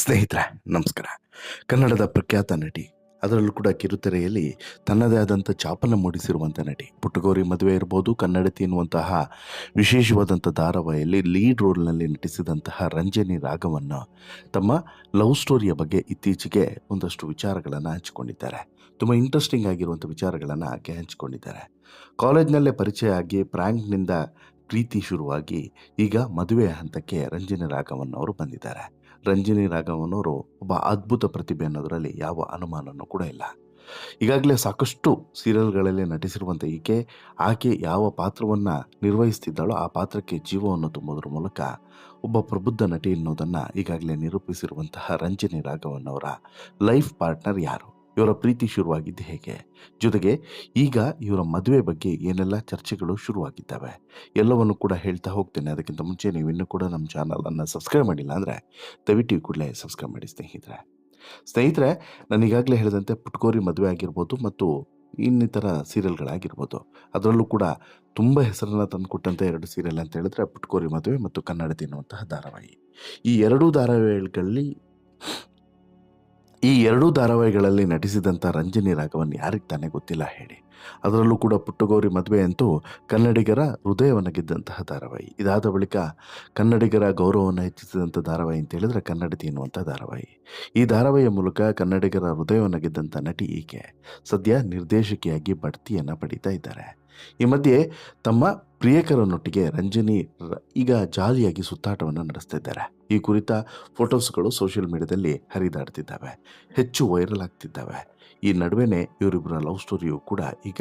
ಸ್ನೇಹಿತರೆ, ನಮಸ್ಕಾರ. ಕನ್ನಡದ ಪ್ರಖ್ಯಾತ ನಟಿ, ಅದರಲ್ಲೂ ಕೂಡ ಕಿರುತೆರೆಯಲ್ಲಿ ತನ್ನದೇ ಆದಂಥ ಚಾಪನ ಮೂಡಿಸಿರುವಂಥ ನಟಿ. ಪುಟ್ಟಗೌರಿ ಮದುವೆ ಇರ್ಬೋದು, ಕನ್ನಡತಿ ಎನ್ನುವಂತಹ ವಿಶೇಷವಾದಂಥ ಧಾರಾವಾಹಿಯಲ್ಲಿ ಲೀಡ್ ರೋಲ್ನಲ್ಲಿ ನಟಿಸಿದಂತಹ ರಂಜನಿ ರಾಗವನ್ನು ತಮ್ಮ ಲವ್ ಸ್ಟೋರಿಯ ಬಗ್ಗೆ ಇತ್ತೀಚೆಗೆ ಒಂದಷ್ಟು ವಿಚಾರಗಳನ್ನು ಹಂಚಿಕೊಂಡಿದ್ದಾರೆ. ತುಂಬ ಇಂಟ್ರೆಸ್ಟಿಂಗ್ ಆಗಿರುವಂಥ ವಿಚಾರಗಳನ್ನು ಆಕೆ ಹಂಚಿಕೊಂಡಿದ್ದಾರೆ. ಕಾಲೇಜ್ನಲ್ಲೇ ಪರಿಚಯ ಆಗಿ ಪ್ರ್ಯಾಂಕ್ನಿಂದ ಪ್ರೀತಿ ಶುರುವಾಗಿ ಈಗ ಮದುವೆಯ ಹಂತಕ್ಕೆ ರಂಜನಿ ರಾಗವನ್ನು ಅವರು ಬಂದಿದ್ದಾರೆ. ರಂಜಿನಿ ರಾಘವನ್ ಅವರು ಒಬ್ಬ ಅದ್ಭುತ ಪ್ರತಿಭೆ ಅನ್ನೋದರಲ್ಲಿ ಯಾವ ಅನುಮಾನನೂ ಕೂಡ ಇಲ್ಲ. ಈಗಾಗಲೇ ಸಾಕಷ್ಟು ಸೀರಿಯಲ್ಗಳಲ್ಲಿ ನಟಿಸಿರುವಂಥ ಈಕೆ, ಆಕೆ ಯಾವ ಪಾತ್ರವನ್ನು ನಿರ್ವಹಿಸ್ತಿದ್ದಾಳೋ ಆ ಪಾತ್ರಕ್ಕೆ ಜೀವವನ್ನು ತುಂಬೋದ್ರ ಮೂಲಕ ಒಬ್ಬ ಪ್ರಬುದ್ಧ ನಟಿ ಎನ್ನುವುದನ್ನು ಈಗಾಗಲೇ ನಿರೂಪಿಸಿರುವಂತಹ ರಂಜನಿ ರಾಘವನ್ ಅವರ ಲೈಫ್ ಪಾರ್ಟ್ನರ್ ಯಾರು? ಇವರ ಪ್ರೀತಿ ಶುರುವಾಗಿದ್ದು ಹೇಗೆ? ಜೊತೆಗೆ ಈಗ ಇವರ ಮದುವೆ ಬಗ್ಗೆ ಏನೆಲ್ಲ ಚರ್ಚೆಗಳು ಶುರುವಾಗಿದ್ದಾವೆ? ಎಲ್ಲವನ್ನು ಕೂಡ ಹೇಳ್ತಾ ಹೋಗ್ತೇನೆ. ಅದಕ್ಕಿಂತ ಮುಂಚೆ ನೀವು ಇನ್ನೂ ಕೂಡ ನಮ್ಮ ಚಾನಲನ್ನು ಸಬ್ಸ್ಕ್ರೈಬ್ ಮಾಡಿಲ್ಲ ಅಂದರೆ ದಯವಿಟ್ಟು ಕೂಡಲೇ ಸಬ್ಸ್ಕ್ರೈಬ್ ಮಾಡಿ ಸ್ನೇಹಿತರೆ. ಸ್ನೇಹಿತರೆ, ನಾನು ಈಗಾಗಲೇ ಹೇಳಿದಂತೆ ಪುಟ್ಕೋರಿ ಮದುವೆ ಆಗಿರ್ಬೋದು ಮತ್ತು ಇನ್ನಿತರ ಸೀರಿಯಲ್ಗಳಾಗಿರ್ಬೋದು. ಅದರಲ್ಲೂ ಕೂಡ ತುಂಬ ಹೆಸರನ್ನು ತಂದುಕೊಟ್ಟಂಥ ಎರಡು ಸೀರಿಯಲ್ ಅಂತ ಹೇಳಿದ್ರೆ ಪುಟ್ಕೋರಿ ಮದುವೆ ಮತ್ತು ಕನ್ನಡ ತಿನ್ನುವಂತಹ ಧಾರಾವಾಹಿ. ಈ ಎರಡೂ ಧಾರಾವಾಹಿಗಳಲ್ಲಿ ಈ ಎರಡೂ ಧಾರಾವಾಹಿಗಳಲ್ಲಿ ನಟಿಸಿದಂಥ ರಂಜನಿ ರಾಘವನ್ ಯಾರಿಗೆ ತಾನೇ ಗೊತ್ತಿಲ್ಲ ಹೇಳಿ. ಅದರಲ್ಲೂ ಕೂಡ ಪುಟ್ಟಗೌರಿ ಮದುವೆ ಅಂತೂ ಕನ್ನಡಿಗರ ಹೃದಯವನ್ನು ಗೆದ್ದಂತಹ ಧಾರಾವಾಹಿ. ಇದಾದ ಬಳಿಕ ಕನ್ನಡಿಗರ ಗೌರವವನ್ನು ಹೆಚ್ಚಿಸಿದಂಥ ಧಾರಾವಾಹಿ ಅಂತ ಹೇಳಿದ್ರೆ ಕನ್ನಡತಿ ಎನ್ನುವಂಥ ಧಾರಾವಾಹಿ. ಈ ಧಾರಾವಾಹಿಯ ಮೂಲಕ ಕನ್ನಡಿಗರ ಹೃದಯವನ್ನು ಗೆದ್ದಂಥ ನಟಿ ಈಕೆ. ಸದ್ಯ ನಿರ್ದೇಶಕಿಯಾಗಿ ಬಡ್ತಿಯನ್ನು ಪಡೀತಾ ಇದ್ದಾರೆ. ಈ ಮಧ್ಯೆ ತಮ್ಮ ಪ್ರಿಯಕರನೊಟ್ಟಿಗೆ ರಂಜನಿ ಈಗ ಜಾಲಿಯಾಗಿ ಸುತ್ತಾಟವನ್ನು ನಡೆಸ್ತಿದ್ದಾರೆ. ಈ ಕುರಿತ ಫೋಟೋಸ್ಗಳು ಸೋಷಿಯಲ್ ಮೀಡಿಯಾದಲ್ಲಿ ಹರಿದಾಡ್ತಿದ್ದಾವೆ, ಹೆಚ್ಚು ವೈರಲ್ ಆಗ್ತಿದ್ದಾವೆ. ಈ ನಡುವೆನೇ ಇವರಿಬ್ಬರ ಲವ್ ಸ್ಟೋರಿಯು ಕೂಡ ಈಗ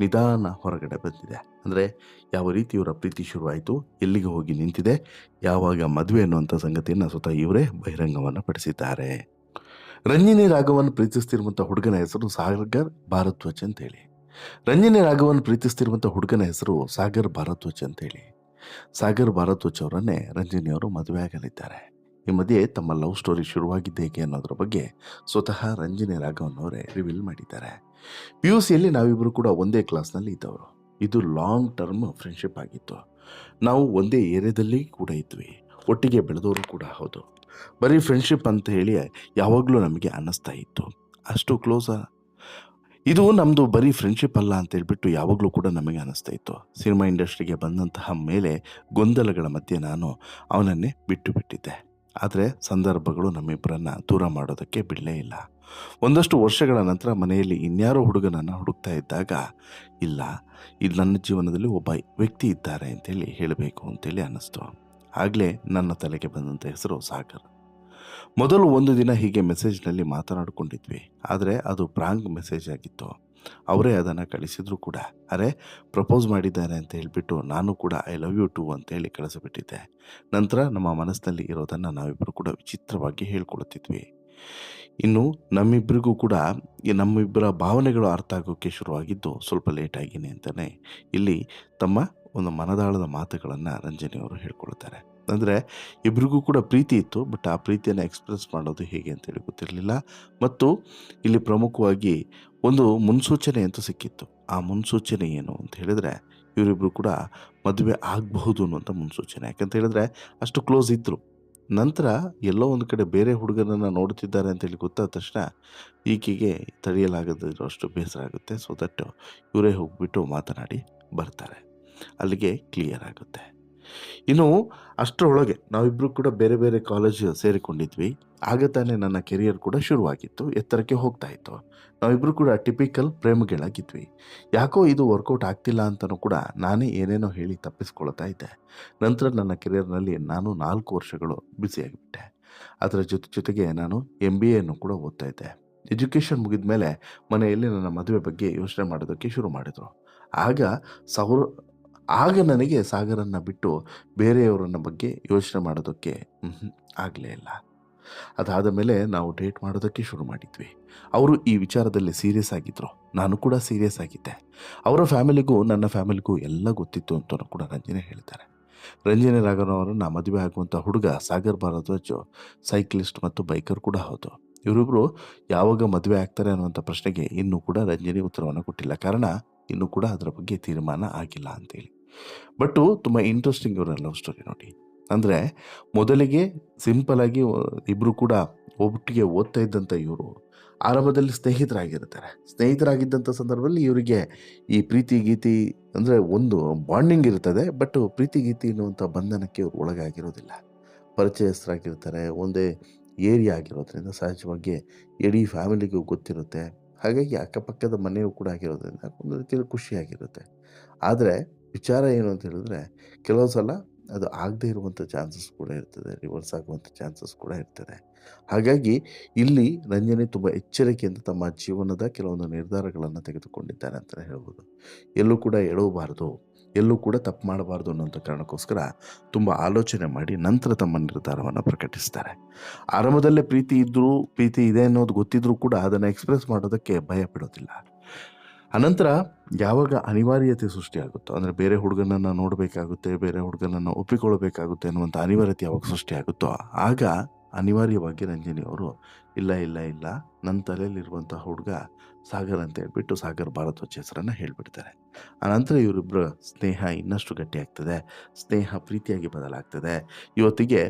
ನಿಧಾನ ಹೊರಗಡೆ ಬಂದಿದೆ. ಅಂದರೆ ಯಾವ ರೀತಿ ಇವರ ಪ್ರೀತಿ ಶುರುವಾಯಿತು, ಎಲ್ಲಿಗೆ ಹೋಗಿ ನಿಂತಿದೆ, ಯಾವಾಗ ಮದುವೆ ಅನ್ನುವಂಥ ಸಂಗತಿಯನ್ನು ಸ್ವತಃ ಇವರೇ ಬಹಿರಂಗವನ್ನು ಪಡಿಸಿದ್ದಾರೆ. ರಂಜಿನಿ ರಾಘವನ್ ಪ್ರೀತಿಸ್ತಿರುವಂಥ ಹುಡುಗನ ಹೆಸರು ಸಾಗರ್ ಭಾರದ್ವಾಜ್ ಅಂತೇಳಿ. ರಂಜಿನಿ ರಾಘವನ್ ಪ್ರೀತಿಸ್ತಿರುವಂಥ ಹುಡುಗನ ಹೆಸರು ಸಾಗರ್ ಭಾರದ್ವಾಜ್ ಅಂತೇಳಿ. ಸಾಗರ್ ಭಾರದ್ವಾಜ್ ಅವರನ್ನೇ ರಂಜಿನಿ ಅವರು ಮದುವೆ ಆಗಲಿದ್ದಾರೆ. ಈ ಮಧ್ಯೆ ತಮ್ಮ ಲವ್ ಸ್ಟೋರಿ ಶುರುವಾಗಿದ್ದ ಹೇಗೆ ಅನ್ನೋದ್ರ ಬಗ್ಗೆ ಸ್ವತಃ ರಂಜನಿ ರಾಘವನ್ ಅವರೇ ರಿವೀಲ್ ಮಾಡಿದ್ದಾರೆ. ಪಿ ಯು ಸಿಯಲ್ಲಿ ನಾವಿಬ್ಬರು ಕೂಡ ಒಂದೇ ಕ್ಲಾಸ್ನಲ್ಲಿ ಇದ್ದವರು. ಇದು ಲಾಂಗ್ ಟರ್ಮ್ ಫ್ರೆಂಡ್ಶಿಪ್ ಆಗಿತ್ತು. ನಾವು ಒಂದೇ ಏರಿಯಾದಲ್ಲಿ ಕೂಡ ಇದ್ವಿ. ಒಟ್ಟಿಗೆ ಬೆಳೆದವರು ಕೂಡ ಹೌದು. ಬರೀ ಫ್ರೆಂಡ್ಶಿಪ್ ಅಂತ ಹೇಳಿ ಯಾವಾಗಲೂ ನಮಗೆ ಅನ್ನಿಸ್ತಾ ಇತ್ತು. ಅಷ್ಟು ಕ್ಲೋಸ ಇದು ನಮ್ಮದು ಬರೀ ಫ್ರೆಂಡ್ಶಿಪ್ ಅಲ್ಲ ಅಂತ ಹೇಳ್ಬಿಟ್ಟು ಯಾವಾಗಲೂ ಕೂಡ ನಮಗೆ ಅನ್ನಿಸ್ತಾ ಇತ್ತು. ಸಿನಿಮಾ ಇಂಡಸ್ಟ್ರಿಗೆ ಬಂದಂತಹ ಮೇಲೆ ಗೊಂದಲಗಳ ಮಧ್ಯೆ ನಾನು ಅವನನ್ನೇ ಬಿಟ್ಟು ಬಿಟ್ಟಿದ್ದೆ. ಆದರೆ ಸಂದರ್ಭಗಳು ನಮ್ಮಿಬ್ಬರನ್ನು ದೂರ ಮಾಡೋದಕ್ಕೆ ಬಿಡಲೇ ಇಲ್ಲ. ಒಂದಷ್ಟು ವರ್ಷಗಳ ನಂತರ ಮನೆಯಲ್ಲಿ ಇನ್ಯಾರೋ ಹುಡುಗನನ್ನು ಹುಡುಕ್ತಾ ಇದ್ದಾಗ, ಇಲ್ಲ, ಇದು ನನ್ನ ಜೀವನದಲ್ಲಿ ಒಬ್ಬ ವ್ಯಕ್ತಿ ಇದ್ದಾರೆ ಅಂತೇಳಿ ಹೇಳಬೇಕು ಅಂತೇಳಿ ಅನ್ನಿಸ್ತು ಆಗಲೇ ನನ್ನ ತಲೆಗೆ ಬಂದಂಥ ಹೆಸರು ಸಾಗರ್. ಮೊದಲು ಒಂದು ದಿನ ಹೀಗೆ ಮೆಸೇಜ್ನಲ್ಲಿ ಮಾತನಾಡಿಕೊಂಡಿದ್ವಿ. ಆದರೆ ಅದು ಪ್ರಾಂಗ್ ಮೆಸೇಜ್ ಆಗಿತ್ತು. ಅವರೇ ಅದನ್ನು ಕಳಿಸಿದ್ರು ಕೂಡ. ಅರೆ, ಪ್ರಪೋಸ್ ಮಾಡಿದ್ದಾರೆ ಅಂತ ಹೇಳಿಬಿಟ್ಟು ನಾನು ಕೂಡ ಐ ಲವ್ ಯು ಟು ಅಂತೇಳಿ ಕಳಿಸಿಬಿಟ್ಟಿದ್ದೆ. ನಂತರ ನಮ್ಮ ಮನಸ್ಸಿನಲ್ಲಿ ಇರೋದನ್ನು ನಾವಿಬ್ಬರು ಕೂಡ ವಿಚಿತ್ರವಾಗಿ ಹೇಳ್ಕೊಳ್ತಿದ್ವಿ. ಇನ್ನು ನಮ್ಮಿಬ್ಬರಿಗೂ ಕೂಡ ನಮ್ಮಿಬ್ಬರ ಭಾವನೆಗಳು ಅರ್ಥ ಆಗೋಕ್ಕೆ ಶುರುವಾಗಿದ್ದು ಸ್ವಲ್ಪ ಲೇಟಾಗಿನೇ ಅಂತಲೇ ಇಲ್ಲಿ ತಮ್ಮ ಒಂದು ಮನದಾಳದ ಮಾತುಗಳನ್ನು ರಂಜನಿಯವರು ಹೇಳ್ಕೊಳ್ತಾರೆ ಅಂದರೆ ಇಬ್ಬರಿಗೂ ಕೂಡ ಪ್ರೀತಿ ಇತ್ತು ಬಟ್ ಆ ಪ್ರೀತಿಯನ್ನು ಎಕ್ಸ್ಪ್ರೆಸ್ ಮಾಡೋದು ಹೇಗೆ ಅಂತೇಳಿ ಗೊತ್ತಿರಲಿಲ್ಲ. ಮತ್ತು ಇಲ್ಲಿ ಪ್ರಮುಖವಾಗಿ ಒಂದು ಮುನ್ಸೂಚನೆ ಅಂತೂ ಸಿಕ್ಕಿತ್ತು. ಆ ಮುನ್ಸೂಚನೆ ಏನು ಅಂತ ಹೇಳಿದರೆ ಇವರಿಬ್ಬರು ಕೂಡ ಮದುವೆ ಆಗಬಹುದು ಅನ್ನುವಂಥ ಮುನ್ಸೂಚನೆ. ಯಾಕಂತ ಹೇಳಿದ್ರೆ ಅಷ್ಟು ಕ್ಲೋಸ್ ಇದ್ದರು ನಂತರ ಎಲ್ಲೋ ಒಂದು ಕಡೆ ಬೇರೆ ಹುಡುಗರನ್ನು ನೋಡುತ್ತಿದ್ದಾರೆ ಅಂತೇಳಿ ಗೊತ್ತಾದ ತಕ್ಷಣ ಈಕೆಗೆ ತಡೆಯಲಾಗದಿರೋಷ್ಟು ಬೇಸರ ಆಗುತ್ತೆ. ಸೊ ದಟ್ ಇವರೇ ಹೋಗ್ಬಿಟ್ಟು ಮಾತನಾಡಿ ಬರ್ತಾರೆ. ಅಲ್ಲಿಗೆ ಕ್ಲಿಯರ್ ಆಗುತ್ತೆ. ಇನ್ನು ಅಷ್ಟರೊಳಗೆ ನಾವಿಬ್ಬರು ಕೂಡ ಬೇರೆ ಬೇರೆ ಕಾಲೇಜ್ ಸೇರಿಕೊಂಡಿದ್ವಿ. ಆಗ ತಾನೇ ನನ್ನ ಕೆರಿಯರ್ ಕೂಡ ಶುರುವಾಗಿತ್ತು, ಎತ್ತರಕ್ಕೆ ಹೋಗ್ತಾ ಇತ್ತು. ನಾವಿಬ್ಬರು ಕೂಡ ಟಿಪಿಕಲ್ ಪ್ರೇಮಿಗಳಾಗಿದ್ವಿ. ಯಾಕೋ ಇದು ವರ್ಕೌಟ್ ಆಗ್ತಿಲ್ಲ ಅಂತಲೂ ಕೂಡ ನಾನೇ ಏನೇನೋ ಹೇಳಿ ತಪ್ಪಿಸ್ಕೊಳ್ತಾ ಇದ್ದೆ. ನಂತರ ನನ್ನ ಕೆರಿಯರ್ನಲ್ಲಿ ನಾನು ನಾಲ್ಕು ವರ್ಷಗಳು ಬ್ಯುಸಿಯಾಗಿಬಿಟ್ಟೆ ಅದರ ಜೊತೆ ಜೊತೆಗೆ ನಾನು ಎಂ ಬಿ ಎನ್ನು ಕೂಡ ಓದ್ತಾ ಇದ್ದೆ. ಎಜುಕೇಷನ್ ಮುಗಿದ ಮೇಲೆ ಮನೆಯಲ್ಲಿ ನನ್ನ ಮದುವೆ ಬಗ್ಗೆ ಯೋಚನೆ ಮಾಡೋದಕ್ಕೆ ಶುರು ಮಾಡಿದರು. ಆಗ ಸಾವಿರ ಆಗ ನನಗೆ ಸಾಗರನ್ನು ಬಿಟ್ಟು ಬೇರೆಯವರನ್ನ ಬಗ್ಗೆ ಯೋಚನೆ ಮಾಡೋದಕ್ಕೆ ಆಗಲೇ ಇಲ್ಲ. ಅದಾದ ಮೇಲೆ ನಾವು ಡೇಟ್ ಮಾಡೋದಕ್ಕೆ ಶುರು ಮಾಡಿದ್ವಿ. ಅವರು ಈ ವಿಚಾರದಲ್ಲಿ ಸೀರಿಯಸ್ ಆಗಿದ್ದರು ನಾನು ಕೂಡ ಸೀರಿಯಸ್ ಆಗಿದ್ದೆ. ಅವರ ಫ್ಯಾಮಿಲಿಗೂ, ನನ್ನ ಫ್ಯಾಮಿಲಿಗೂ ಎಲ್ಲ ಗೊತ್ತಿತ್ತು ಅಂತ ಕೂಡ ರಂಜನೆ ಹೇಳ್ತಾರೆ ರಂಜನೆ ರಾಘವನವರನ್ನು ಮದುವೆ ಆಗುವಂಥ ಹುಡುಗ ಸಾಗರ್ ಭಾರದ್ವಾಜ್, ಸೈಕ್ಲಿಸ್ಟ್ ಮತ್ತು ಬೈಕರ್ ಕೂಡ ಹೌದು. ಇವರಿಬ್ಬರು ಯಾವಾಗ ಮದುವೆ ಆಗ್ತಾರೆ ಅನ್ನುವಂಥ ಪ್ರಶ್ನೆಗೆ ಇನ್ನೂ ಕೂಡ ರಂಜನಿ ಉತ್ತರವನ್ನು ಕೊಟ್ಟಿಲ್ಲ. ಕಾರಣ, ಇನ್ನೂ ಕೂಡ ಅದರ ಬಗ್ಗೆ ತೀರ್ಮಾನ ಆಗಿಲ್ಲ ಅಂತೇಳಿ ಬಟ್ಟು ತುಂಬ ಇಂಟ್ರೆಸ್ಟಿಂಗ್ ಇವರ ಲವ್ ಸ್ಟೋರಿ ನೋಡಿ. ಅಂದರೆ, ಮೊದಲಿಗೆ ಸಿಂಪಲಾಗಿ ಇಬ್ಬರು ಕೂಡ ಒಟ್ಟಿಗೆ ಓದ್ತಾ ಇದ್ದಂಥ ಇವರು ಆರಂಭದಲ್ಲಿ ಸ್ನೇಹಿತರಾಗಿರ್ತಾರೆ. ಸ್ನೇಹಿತರಾಗಿದ್ದಂಥ ಸಂದರ್ಭದಲ್ಲಿ ಇವರಿಗೆ ಈ ಪ್ರೀತಿ, ಗೀತಿ ಅಂದರೆ ಒಂದು ಬಾಂಡಿಂಗ್ ಇರ್ತದೆ. ಬಟ್ ಪ್ರೀತಿ, ಗೀತಿ ಎನ್ನುವಂಥ ಬಂಧನಕ್ಕೆ ಇವರು ಒಳಗಾಗಿರೋದಿಲ್ಲ. ಪರಿಚಯಸ್ಥರಾಗಿರ್ತಾರೆ, ಒಂದೇ ಏರಿಯಾ ಆಗಿರೋದ್ರಿಂದ ಸಹಜವಾಗಿ ಇಡೀ ಫ್ಯಾಮಿಲಿಗೂ ಗೊತ್ತಿರುತ್ತೆ. ಹಾಗಾಗಿ ಅಕ್ಕಪಕ್ಕದ ಮನೆಯೂ ಕೂಡ ಆಗಿರೋದ್ರಿಂದ ಒಂದು ರೀತಿಯಲ್ಲಿ ಖುಷಿಯಾಗಿರುತ್ತೆ. ಆದರೆ ವಿಚಾರ ಏನು ಅಂತ ಹೇಳಿದ್ರೆ, ಕೆಲವು ಸಲ ಅದು ಆಗದೇ ಇರುವಂಥ ಚಾನ್ಸಸ್ ಕೂಡ ಇರ್ತದೆ ರಿವರ್ಸ್ ಆಗುವಂಥ ಚಾನ್ಸಸ್ ಕೂಡ ಇರ್ತದೆ. ಹಾಗಾಗಿ ಇಲ್ಲಿ ರಂಜನಿ ತುಂಬ ಎಚ್ಚರಿಕೆಯಿಂದ ತಮ್ಮ ಜೀವನದ ಕೆಲವೊಂದು ನಿರ್ಧಾರಗಳನ್ನು ತೆಗೆದುಕೊಂಡಿದ್ದಾರೆ ಅಂತಲೇ ಹೇಳ್ಬೋದು. ಎಲ್ಲೂ ಕೂಡ ಎಡವಬಾರ್ದು ಎಲ್ಲೂ ಕೂಡ ತಪ್ಪು ಮಾಡಬಾರ್ದು ಅನ್ನೋಂಥ ಕಾರಣಕ್ಕೋಸ್ಕರ ತುಂಬ ಆಲೋಚನೆ ಮಾಡಿ ನಂತರ ತಮ್ಮ ನಿರ್ಧಾರವನ್ನು ಪ್ರಕಟಿಸ್ತಾರೆ. ಆರಂಭದಲ್ಲೇ ಪ್ರೀತಿ ಇದ್ದರೂ ಪ್ರೀತಿ ಇದೆ ಅನ್ನೋದು ಗೊತ್ತಿದ್ರೂ ಕೂಡ ಅದನ್ನು ಎಕ್ಸ್ಪ್ರೆಸ್ ಮಾಡೋದಕ್ಕೆ ಭಯ ಪಡೋದಿಲ್ಲ. ಅನಂತರ ಯಾವಾಗ ಅನಿವಾರ್ಯತೆ ಸೃಷ್ಟಿಯಾಗುತ್ತೋ, ಅಂದರೆ ಬೇರೆ ಹುಡುಗನನ್ನು ನೋಡಬೇಕಾಗುತ್ತೆ, ಬೇರೆ ಹುಡುಗನನ್ನು ಒಪ್ಪಿಕೊಳ್ಳಬೇಕಾಗುತ್ತೆ ಅನ್ನುವಂಥ ಅನಿವಾರ್ಯತೆ ಯಾವಾಗ ಸೃಷ್ಟಿಯಾಗುತ್ತೋ, ಆಗ ಅನಿವಾರ್ಯವಾಗಿ ರಂಜನಿ ಅವರು ಇಲ್ಲ ಇಲ್ಲ ಇಲ್ಲ ನನ್ನ ತಲೆಯಲ್ಲಿರುವಂಥ ಹುಡುಗ ಸಾಗರ್ ಅಂತ ಹೇಳ್ಬಿಟ್ಟು ಸಾಗರ್ ಭಾರದ್ವಾಜ್ ಹೆಸರನ್ನು ಹೇಳಿಬಿಡ್ತಾರೆ. ಆನಂತರ ಇವರಿಬ್ಬರ ಸ್ನೇಹ ಇನ್ನಷ್ಟು ಗಟ್ಟಿಯಾಗ್ತದೆ, ಸ್ನೇಹ ಪ್ರೀತಿಯಾಗಿ ಬದಲಾಗ್ತದೆ. ಇವತ್ತಿಗೆ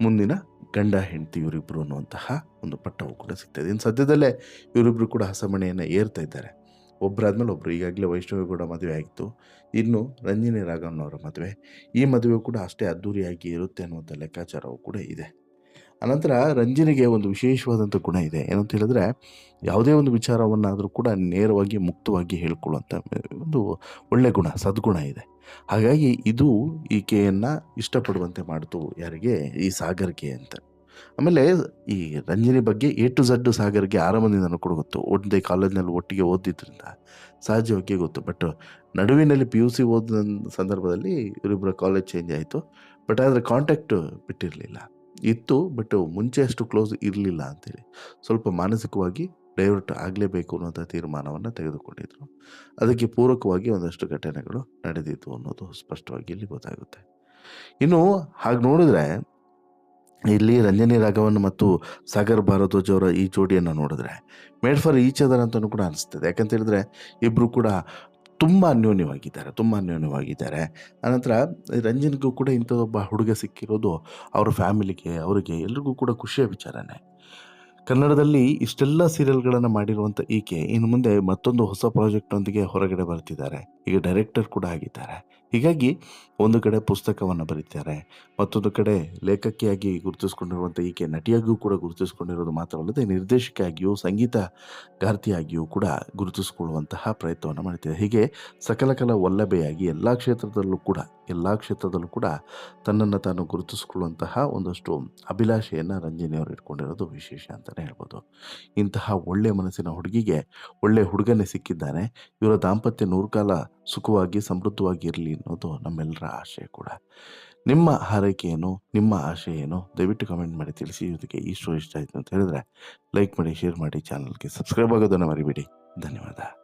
ಮುಂದಿನ ಗಂಡ, ಹೆಂಡತಿ ಇವರಿಬ್ಬರು ಅನ್ನುವಂತಹ ಒಂದು ಪಟ್ಟವು ಕೂಡ ಸಿಗ್ತದೆ ಇನ್ನು ಸದ್ಯದಲ್ಲೇ ಇವರಿಬ್ಬರು ಕೂಡ ಹಸಮಣೆಯನ್ನು ಏರ್ತಾ ಇದ್ದಾರೆ. ಒಬ್ಬರಾದ್ಮೇಲೆ ಒಬ್ಬರು ಈಗಾಗಲೇ ವೈಷ್ಣವಿ ಕೂಡ ಮದುವೆ ಆಗಿತ್ತು ಇನ್ನು ರಂಜಿನಿ ರಾಘವನವರ ಮದುವೆ. ಈ ಮದುವೆ ಕೂಡ ಅಷ್ಟೇ ಅದ್ಧೂರಿಯಾಗಿ ಇರುತ್ತೆ ಅನ್ನುವಂಥ ಲೆಕ್ಕಾಚಾರವು ಕೂಡ ಇದೆ. ಅನಂತರ ರಂಜಿನಿಗೆ ಒಂದು ವಿಶೇಷವಾದಂಥ ಗುಣ ಇದೆ. ಏನಂತ ಹೇಳಿದ್ರೆ, ಯಾವುದೇ ಒಂದು ವಿಚಾರವನ್ನಾದರೂ ಕೂಡ ನೇರವಾಗಿ, ಮುಕ್ತವಾಗಿ ಹೇಳ್ಕೊಳ್ಳುವಂಥ ಒಂದು ಒಳ್ಳೆ ಗುಣ, ಸದ್ಗುಣ ಇದೆ. ಹಾಗಾಗಿ ಇದು ಈಕೆಯನ್ನು ಇಷ್ಟಪಡುವಂತೆ ಮಾಡಿತು ಯಾರಿಗೆ? ಈ ಸಾಗರ್ಗೆ ಅಂತ. ಆಮೇಲೆ ಈ ರಂಜನಿ ಬಗ್ಗೆ ಎ ಟು ಝಡ್ ಸಾಗರ್ಗೆ ಆರಂಭದಿಂದನೂ ಕೂಡ ಗೊತ್ತು. ಒಂದೇ ಕಾಲೇಜ್ನಲ್ಲಿ ಒಟ್ಟಿಗೆ ಓದಿದ್ದರಿಂದ ಸಹಜವಾಗಿ ಗೊತ್ತು. ಬಟ್ ನಡುವಿನಲ್ಲಿ ಪಿ ಯು ಸಿ ಓದಿದ ಸಂದರ್ಭದಲ್ಲಿ ಇವರಿಬ್ಬರ ಕಾಲೇಜ್ ಚೇಂಜ್ ಆಯಿತು. ಬಟ್ ಆದರೆ ಕಾಂಟ್ಯಾಕ್ಟ್ ಬಿಟ್ಟಿರಲಿಲ್ಲ. ಇತ್ತು ಬಟ್ ಮುಂಚೆ ಅಷ್ಟು ಕ್ಲೋಸ್ ಇರಲಿಲ್ಲ ಅಂತೇಳಿ. ಸ್ವಲ್ಪ ಮಾನಸಿಕವಾಗಿ ಡೈವರ್ಟ್ ಆಗಲೇಬೇಕು ಅನ್ನೋಂಥ ತೀರ್ಮಾನವನ್ನು ತೆಗೆದುಕೊಂಡಿದ್ರು. ಅದಕ್ಕೆ ಪೂರಕವಾಗಿ ಒಂದಷ್ಟು ಘಟನೆಗಳು ನಡೆದಿತ್ತು ಅನ್ನೋದು ಸ್ಪಷ್ಟವಾಗಿ ಇಲ್ಲಿ ಗೊತ್ತಾಗುತ್ತೆ. ಇನ್ನು ಹಾಗೆ ನೋಡಿದ್ರೆ ಇಲ್ಲಿ ರಂಜನಿ ರಾಘವನ್ ಮತ್ತು ಸಾಗರ್ ಭಾರದ್ವಾಜ್ ಅವರ ಈ ಜೋಡಿಯನ್ನು ನೋಡಿದ್ರೆ ಮೇಡ್ ಫಾರ್ ಈಚ್ ಅದರ್ ಅಂತಲೂ ಕೂಡ ಅನಿಸ್ತದೆ. ಯಾಕಂತ ಹೇಳಿದ್ರೆ ಇಬ್ಬರು ಕೂಡ ತುಂಬ ಅನ್ಯೋನ್ಯವಾಗಿದ್ದಾರೆ ತುಂಬ ಅನ್ಯೋನ್ಯವಾಗಿದ್ದಾರೆ. ಅನಂತರ ರಂಜನ್ಗೂ ಕೂಡ ಇಂಥದ್ದೊಬ್ಬ ಹುಡುಗ ಸಿಕ್ಕಿರೋದು ಅವ್ರ ಫ್ಯಾಮಿಲಿಗೆ ಅವರಿಗೆ ಎಲ್ರಿಗೂ ಕೂಡ ಖುಷಿಯ ವಿಚಾರನೇ. ಕನ್ನಡದಲ್ಲಿ ಇಷ್ಟೆಲ್ಲ ಸೀರಿಯಲ್ಗಳನ್ನು ಮಾಡಿರುವಂಥ ಈಕೆ ಇನ್ನು ಮುಂದೆ ಮತ್ತೊಂದು ಹೊಸ ಪ್ರಾಜೆಕ್ಟ್ನೊಂದಿಗೆ ಹೊರಗಡೆ ಬರ್ತಿದ್ದಾರೆ. ಈಗ ಡೈರೆಕ್ಟರ್ ಕೂಡ ಆಗಿದ್ದಾರೆ. ಹೀಗಾಗಿ ಒಂದು ಕಡೆ ಪುಸ್ತಕವನ್ನು ಬರೀತಾರೆ, ಮತ್ತೊಂದು ಕಡೆ ಲೇಖಕಿಯಾಗಿ ಗುರುತಿಸ್ಕೊಂಡಿರುವಂಥ ಈಕೆ ನಟಿಯಾಗಿಯೂ ಕೂಡ ಗುರುತಿಸ್ಕೊಂಡಿರೋದು ಮಾತ್ರವಲ್ಲದೆ ನಿರ್ದೇಶಕಿಯಾಗಿಯೂ ಸಂಗೀತ ಗಾರ್ತಿಯಾಗಿಯೂ ಕೂಡ ಗುರುತಿಸಿಕೊಳ್ಳುವಂತಹ ಪ್ರಯತ್ನವನ್ನು ಮಾಡಿದ್ದಾರೆ ಹೀಗೆ ಸಕಲಕಲ ವಲ್ಲಭೆಯಾಗಿ ಎಲ್ಲ ಕ್ಷೇತ್ರದಲ್ಲೂ ಕೂಡ, ಎಲ್ಲ ಕ್ಷೇತ್ರದಲ್ಲೂ ಕೂಡ ತನ್ನನ್ನು ತಾನು ಗುರುತಿಸಿಕೊಳ್ಳುವಂತಹ ಒಂದಷ್ಟು ಅಭಿಲಾಷೆಯನ್ನು ರಂಜನಿಯವರು ಇಟ್ಕೊಂಡಿರೋದು ವಿಶೇಷ ಅಂತಲೇ ಹೇಳ್ಬೋದು. ಇಂತಹ ಒಳ್ಳೆ ಮನಸ್ಸಿನ ಹುಡುಗಿಗೆ ಒಳ್ಳೆ ಹುಡುಗನೇ ಸಿಕ್ಕಿದ್ದಾನೆ. ಇವರ ದಾಂಪತ್ಯ ನೂರ್ಕಾಲ ಸುಖವಾಗಿ, ಸಮೃದ್ಧವಾಗಿ ಇರಲಿ ಅನ್ನೋದು ನಮ್ಮೆಲ್ಲರ ಆಶಯ ಕೂಡ. ನಿಮ್ಮ ಹಾರೈಕೆ ಏನು? ನಿಮ್ಮ ಆಶೆ ಏನು? ದಯವಿಟ್ಟು ಕಮೆಂಟ್ ಮಾಡಿ ತಿಳಿಸಿ. ಇದಕ್ಕೆ ಈ ಇಷ್ಟ ಆಯಿತು ಅಂತ ಹೇಳಿದ್ರೆ ಲೈಕ್ ಮಾಡಿ ಶೇರ್ ಮಾಡಿ ಚಾನಲ್ಗೆ ಸಬ್ಸ್ಕ್ರೈಬ್ ಆಗೋದನ್ನು ಮರಿಬೇಡಿ. ಧನ್ಯವಾದ.